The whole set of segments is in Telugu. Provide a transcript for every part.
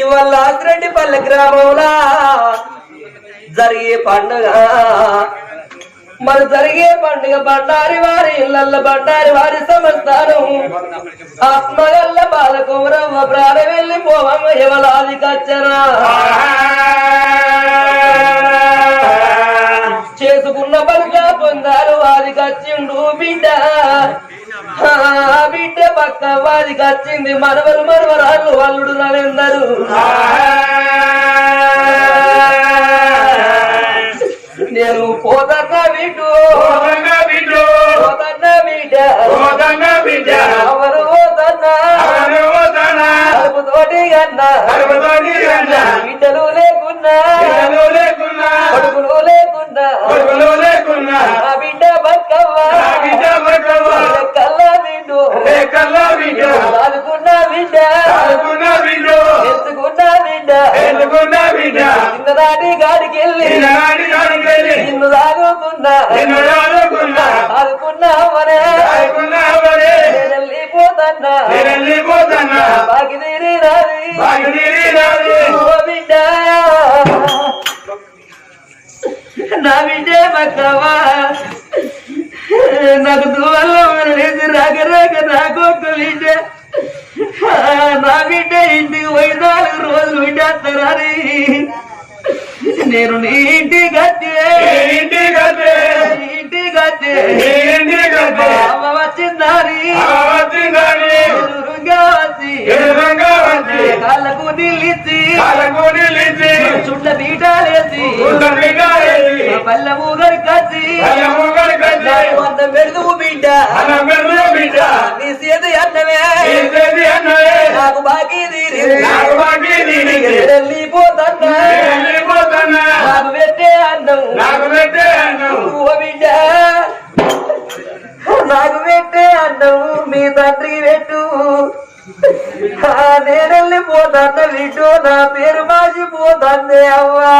ఇవాళ పల్లె గ్రామంలో జరిగే పండుగ. మరి జరిగే పండుగ బండారి వారి ఇళ్ళ బండారి వారి సమస్తానం. ఆత్మగల్ల బాలకుమరమ్మ ప్రాణ వెళ్ళి పోవం ఎవలాది కచ్చరా చేసుకున్న పనిగా పొందారు వారి కచ్చిండు బిడ్డ. బిడ్డ. పక్క వారి కచ్చింది మనవరు మనవరాళ్ళు వల్లుడు నరేందరు నేను పోతన్న. బిడ్డు బిడ్డలు లేకున్నా. కొడుకులు లేకున్నా. బిడ్డ కల్లా బిడ్డు ఆదుకున్న బిడ్డ ఎత్తుకున్న బిడ్డ చిన్ననాటి గాడికి వెళ్ళి నిన్ను తాగుకున్నా ఆదుకున్నా మనే వెళ్ళిపోతన్నా బాకి తీరి రాది ఓ బిడ్డ. నా బిడ్డే పక్కవా నాకు దూవల్లో లేదు రాక రాక నాకు బిడ్డ నా బిడ్డ ఇంటికి పోయి నాలుగు రోజులు బిడ్డేస్తారని నేను నీ ఇంటికి వచ్చే ఇంటికి వచ్చే అమ్మ వచ్చిందని ఎదురుగా వచ్చి కాళ్ళకు నిలిచి చుట్ల పీటాలేసి పల్లె ఊగరి కచ్చి పల్లె వంద పెడుతు బిడ్డ. నీ చేతి అన్నమే. నాకు బాకీ తీరి వెళ్ళిపోతన్నా నాకు పెట్టే అన్నం. ఓ బిడ్డ. నాకు పెట్టే అన్నం మీ తండ్రికి పెట్టు. ఆ నేను వెళ్ళిపోతాన్న బిడ్డు నా పేరు మాసిపోతాందే అవ్వా.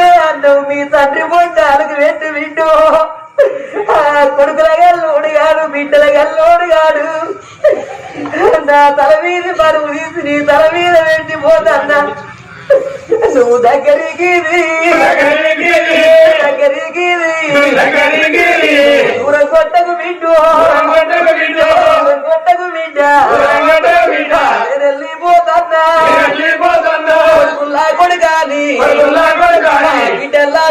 నాకు పెట్టే అన్నం మీ తండ్రి పొందాలకు పెట్టు బిడ్డు ఆ కొడుకుల గల్లోడు గాడు బిడ్డల గల్లోడు గాడు నా తల మీద బరువు తీసి నీ తల మీద పెట్టి పోతన్నా నువ్వు దగ్గరికి దగ్గరికి. దూరం కొట్టకు బిడ్డు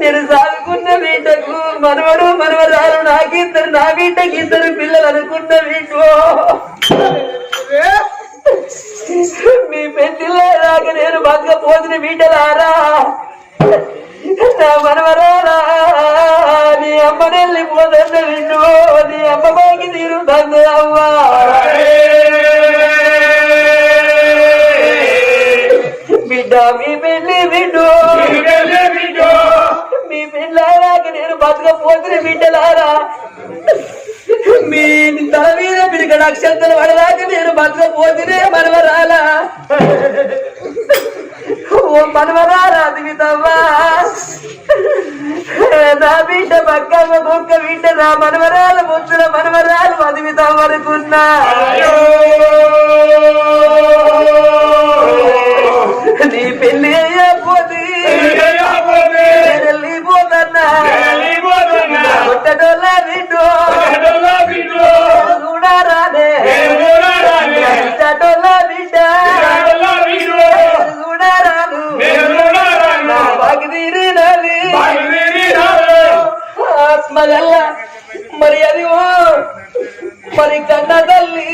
నేను సాగుకున్న వీటకు మనవడు మనవరాలు నాకిద్దరు నా వీటకి ఇద్దరు పిల్లలు అనుకున్న బిడ్డు మీ పెళ్ళిలో రాక నేను బగ్గ పోసిన వీటలారా? నా మనవరారా నీ అమ్మ నెల్లి పోదన్న విండు నీ అమ్మ బాకి తీరుతుంది అవ్వా? నక్షత్రం పడదాక నేను పోతినే మనవరాలా. ఓ మనవరాలా దిగుతావా నా బిడ్డ పక్కమ్మ కుక్క బిడ్డ నా మనవరాలు ముచ్చుల మనవరాలు అదిమితం అనుకున్నా కళ్ళ మరి అది మరి కన్న తల్లి.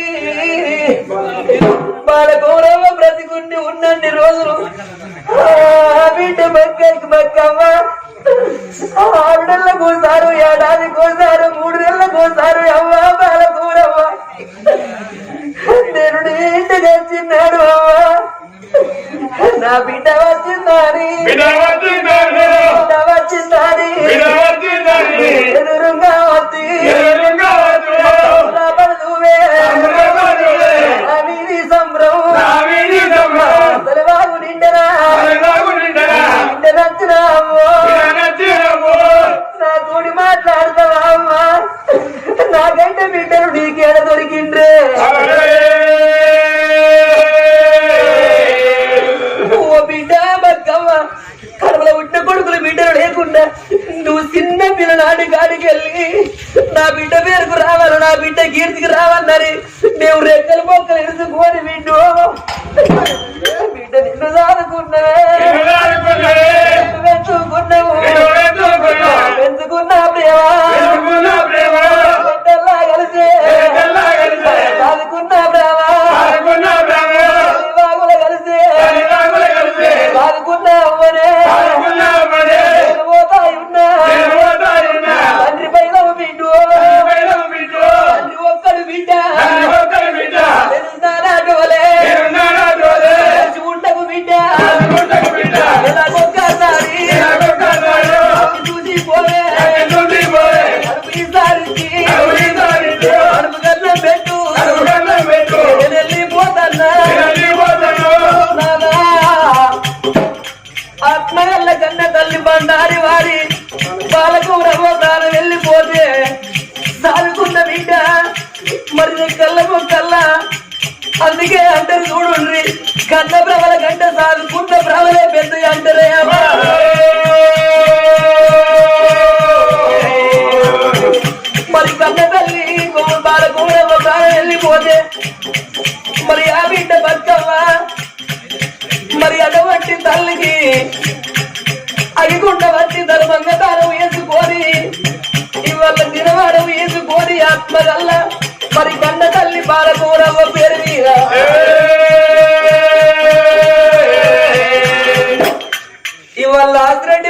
వాళ్ళ గౌరవ బ్రతికుండి ఉన్నన్ని రోజులు బిడ్డ మక్కకి ఆరు ఆరుడెళ్ళ కోసారు ఏడాది కోసారు మూడు నెలల కోసారు అవ్వ బాల కూరవ్వ. నేను ఇంటికి వచ్చినాడు అవ్వ. నా బిడ్డ ఓ బిడ్డ బతుకమ్మ కడుపులో పుట్టిన కొడుకులు బిడ్డలు లేకుండా నువ్వు చిన్న పిల్లనాడి కాడికి వెళ్ళి నా బిడ్డ పేరుకు రావాలి నా బిడ్డ కీర్తికి రావన్నరి మేము రెక్కలు మొక్కలు ఎడుచుకోని బిడ్డు బిడ్డ నిన్ను ఎలాడుకున్నవే. పెంచుకున్నావు. పెంచుకున్నా ప్రేమ. అందుకే అంటారు చూడుండ్రి కన్న భ్రమల సాగు సాదుకున్న భ్రమలే పెద్ద అంటారే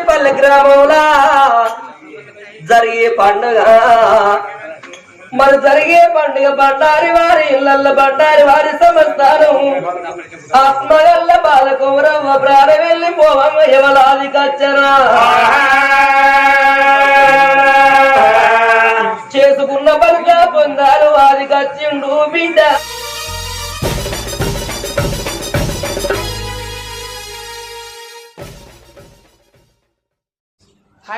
ఇవాళ గ్రామంలో జరిగే పండుగ. మరి జరిగే పండుగ బండారి వారి ఇళ్ళల్ల బండారి వారి సమస్తానం. ఆత్మగల్ల బాలకౌరవ్వ ప్రాణ వెళ్ళి పోవమ్మ ఎవలాది కచ్చరా చేసుకున్న బతుక పొందారు వారి కచ్చిండు బిడ్డ.